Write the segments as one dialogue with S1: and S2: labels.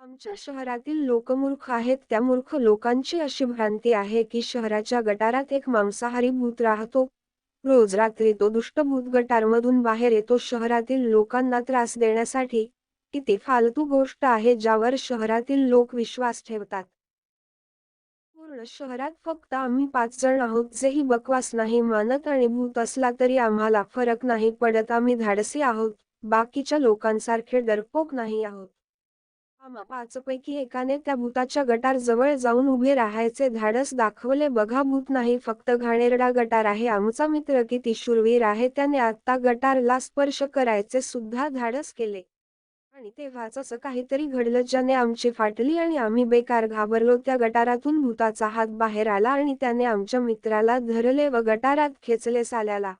S1: आमच्या शहरातील लोक मूर्ख आहेत. त्या मूर्ख लोकांची अशी भ्रांती आहे की शहराच्या गटारात एक मांसाहारी भूत राहतो. रोज रात्री तो दुष्ट भूत गटारमधून बाहेर येतो. शहरातील लोकांना त्रास देण्यासाठी किती फालतू गोष्ट आहे ज्यावर शहरातील लोक विश्वास ठेवतात. पूर्ण शहरात फक्त आम्ही पाच जण आहोत. जेही बकवास नाही मानत आणि भूत असला तरी आम्हाला फरक नाही पडत. आम्ही धाडसी आहोत. बाकीच्या लोकांसारखे डरपोक नाही आहोत. पाचपैकी एकाने त्या भूताच्या गटार जवळ जाऊन उभे राहायचे धाडस दाखवले. बघा भूत नाही फक्त घाणेरडा गटार आहे. आमचा मित्र किती शूरवीर आहे. त्याने आता गटारला स्पर्श करायचे सुद्धा धाडस केले. आणि तेव्हाच असं काहीतरी घडलं ज्याने आमची फाटली आणि आम्ही बेकार घाबरलो. त्या गटारातून भूताचा हात बाहेर आला आणि त्याने आमच्या मित्राला धरले व गटारात खेचले साल्याला.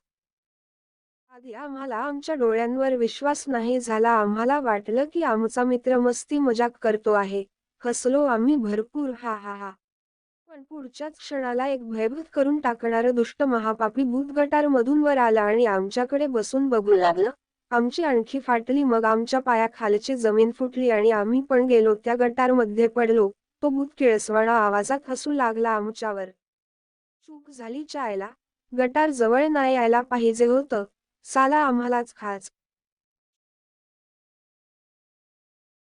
S1: आधी आम्हाला आमच्या डोळ्यांवर विश्वास नाही झाला. आम्हाला वाटलं की आमचा मित्र मस्ती मजाक करतो आहे. हसलो आम्ही भरपूर. हा हा हा. पण पुढच्याच क्षणाला एक भयभीत करून टाकणारं दुष्ट महापापी भूत गटारमधून वर आला आणि आमच्याकडे बसून बघू लागलं. आमची आणखी फाटली. मग आमच्या पायाखालची जमीन फुटली आणि आम्ही पण गेलो. त्या गटारमध्ये पडलो. तो भूत किळसवाणा आवाजात हसू लागला आमच्यावर. चूक झाली चायला. गटार जवळ नाही यायला पाहिजे होतं. साला आम्हालाच खाच